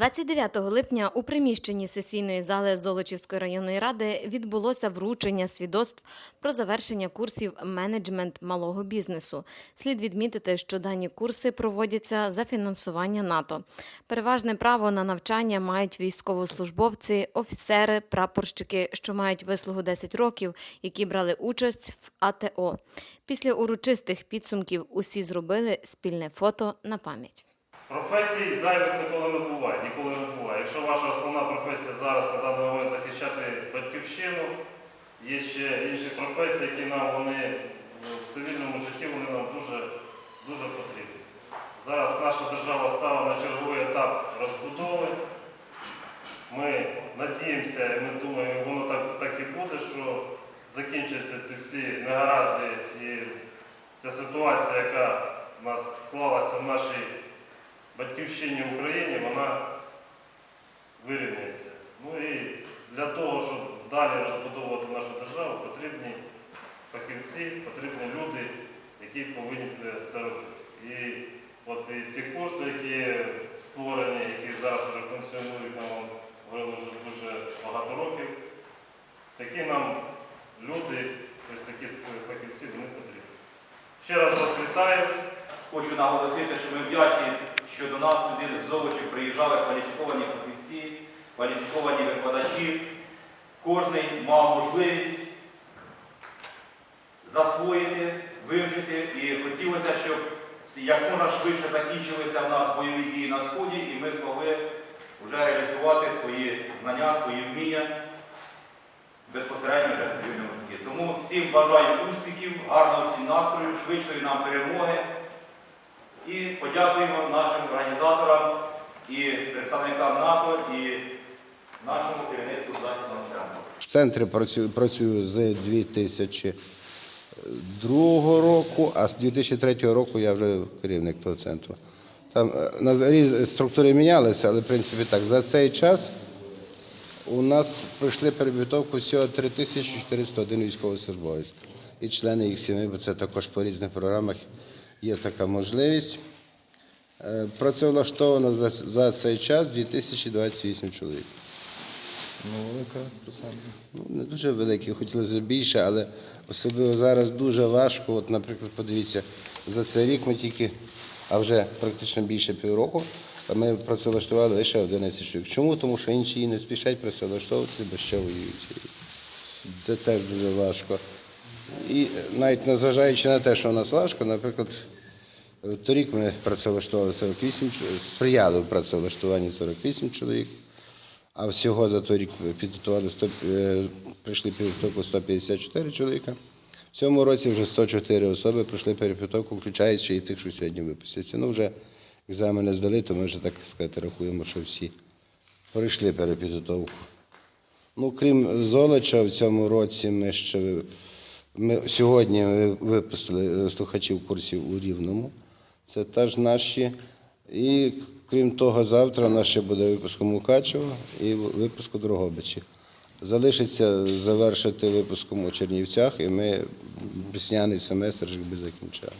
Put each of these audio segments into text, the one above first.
29 липня у приміщенні сесійної зали Золочівської районної ради відбулося вручення свідоцтв про завершення курсів менеджмент малого бізнесу. Слід відмітити, що дані курси проводяться за фінансування НАТО. Переважне право на навчання мають військовослужбовці, офіцери, прапорщики, що мають вислугу 10 років, які брали участь в АТО. Після урочистих підсумків усі зробили спільне фото на пам'ять. Професій зайвих ніколи не буває, ніколи не буває. Якщо ваша основна професія зараз на даний момент захищати батьківщину, є ще інші професії, які нам вони ну, в цивільному житті вони нам дуже, дуже потрібні. Зараз наша держава стала на черговий етап розбудови. Ми надіємося і ми думаємо, воно так, так і буде, що закінчаться ці всі негаразди і ця ситуація, яка в нас склалася в нашій батьківщині Україні, вона вирівнюється. Ну і для того, щоб далі розбудовувати нашу державу, потрібні фахівці, потрібні люди, які повинні це, робити. І от і ці курси, які створені, які зараз вже функціонують, нам говорили вже дуже багато років, такі нам люди, тобто такі фахівці, вони потрібні. Ще раз вас вітаю. Хочу наголосити, що ми вдячні, що до нас сюди з Золочів приїжджали кваліфіковані фахівці, кваліфіковані викладачі. Кожний мав можливість засвоїти, вивчити і хотілося, щоб як можна швидше закінчилися в нас бойові дії на Сході і ми змогли вже реалізувати свої знання, свої вміння безпосередньо вже в цивільному житті. Тому всім бажаю успіхів, гарного всім настрою, швидшої нам перемоги. І подякуємо нашим організаторам і представникам НАТО, і нашому керівництву Західного центру. В центрі працюю, працюю з 2002 року, а з 2003 року я вже керівник того центру. Там е, на структури мінялися, але в принципі так. За цей час у нас пройшли перепідготовку всього 3401 військовослужбовець і члени їх сімей, бо це також по різних програмах є така можливість. Е, Працевлаштовано за, за цей час 2028 чоловік. Ну, велика процентна. Ну, не дуже великі, хотілося б більше, але особливо зараз дуже важко. От, наприклад, подивіться, за цей рік ми тільки, а вже практично більше півроку, а ми працевлаштували лише 11 чоловік. Чому? Тому що інші не спішать працевлаштовувати, бо ще воюють. Це теж дуже важко. І навіть незважаючи на те, що у нас важко, наприклад, торік ми працевлаштували 48 чоловік, сприяли в працевлаштуванні 48 чоловік. А всього за той рік підготували 100, е, прийшли підготовку 154 чоловіка. В цьому році вже 104 особи пройшли перепідготовку, включаючи і тих, що сьогодні випустяться. Ну, вже екзамени здали, то ми вже так сказати рахуємо, що всі пройшли перепідготовку. Ну, крім Золоча, в цьому році ми ще ми сьогодні випустили слухачів курсів у Рівному. Це теж наші. І крім того, завтра у нас ще буде випуск у Мукачево і випуск у Дрогобичі. Залишиться завершити випуском у Чернівцях, і ми весняний семестр вже би закінчали.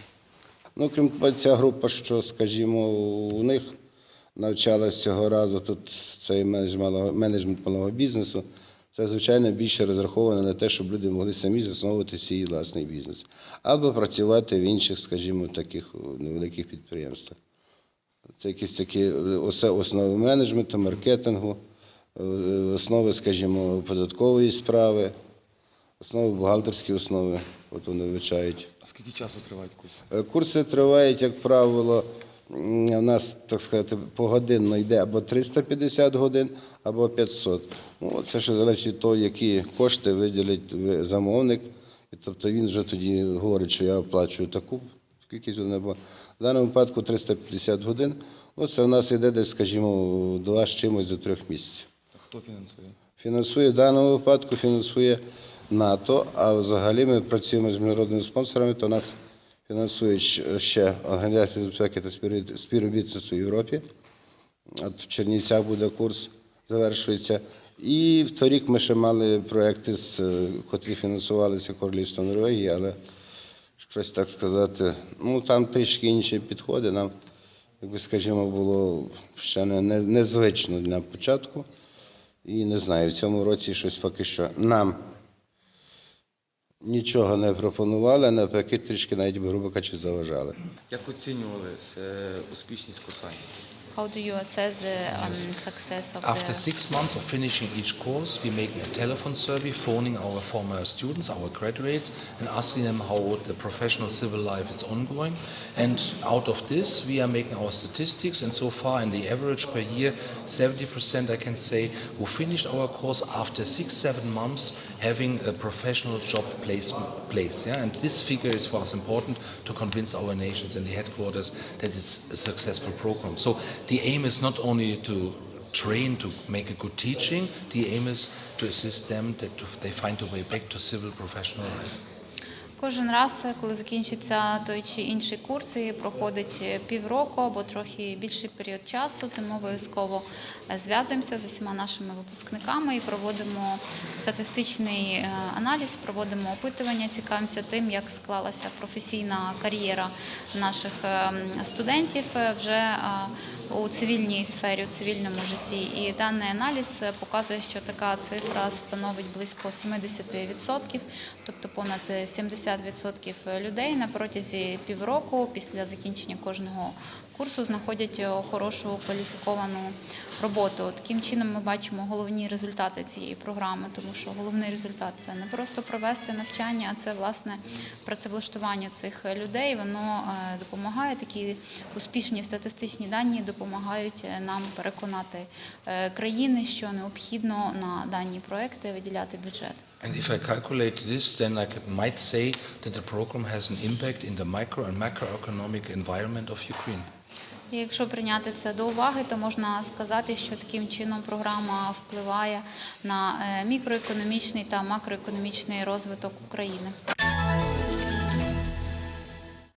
Ну, крім ця група, що, скажімо, у них навчалась цього разу, тут цей менеджмент малого бізнесу, це, звичайно, більше розраховано на те, щоб люди могли самі засновувати свій власний бізнес. Або працювати в інших, скажімо, таких невеликих підприємствах. Це якісь такі е, основи менеджменту, маркетингу, е, основи, скажімо, податкової справи, основи бухгалтерські основи, от вони вивчають. А скільки часу тривають курси? Е, Курси тривають, як правило, у нас, так сказати, погодинно йде або 350 годин, або 500. Ну, це ще залежить від того, які кошти виділить замовник. І тобто він вже тоді говорить, що я оплачую таку кількість годин. Або в даному випадку 350 годин. Ну, це в нас йде десь, скажімо, два з чимось до трьох місяців. А хто фінансує? Фінансує в даному випадку фінансує НАТО, а взагалі ми працюємо з міжнародними спонсорами, то нас фінансує ще Організація безпеки та співробіт- співробітництва в Європі. От в Чернівцях буде курс, завершується. І в торік ми ще мали проекти, е, котрі фінансувалися Королівством Норвегії, але щось так сказати, ну там трішки інші підходи. Нам якби скажімо, було ще не, не, незвично на початку. І не знаю, в цьому році щось поки що нам нічого не пропонували, навпаки, трішки навіть, грубо кажучи, заважали. Як оцінювали е, успішність курсантів? How do you assess the um, success of After the six months of finishing each course, we make a telephone survey phoning our former students, our graduates, and asking them how the professional civil life is ongoing. And out of this, we are making our statistics. And so far, in the average per year, 70% I can say who finished our course after six, seven months having a professional job place. place yeah? And this figure is for us important to convince our nations and the headquarters that it's a successful program. So the aim is not only to train to make a good teaching. The aim is to assist them that they find a way back to civil professional life. Кожен раз, коли закінчиться той чи інший курс, і проходить півроку або трохи більший період часу, то ми обов'язково е, зв'язуємося з усіма нашими випускниками і проводимо статистичний е, аналіз, проводимо опитування, цікавимося тим, як склалася професійна кар'єра наших е, студентів е, вже е, у цивільній сфері, у цивільному житті. І даний аналіз показує, що така цифра становить близько 70%, тобто понад 70% людей на протязі півроку після закінчення кожного курсу знаходять е, хорошу кваліфіковану роботу. Таким чином ми бачимо головні результати цієї програми, тому що головний результат це не просто провести навчання, а це власне працевлаштування цих людей. Воно е, допомагає такі успішні статистичні дані допомагають е, нам переконати країни, що необхідно на дані проекти виділяти бюджет. And if I calculate this, then I might say that the program has an impact in the micro and macroeconomic environment of Ukraine. І якщо прийняти це до уваги, то можна сказати, що таким чином програма впливає на е, мікроекономічний та макроекономічний розвиток України.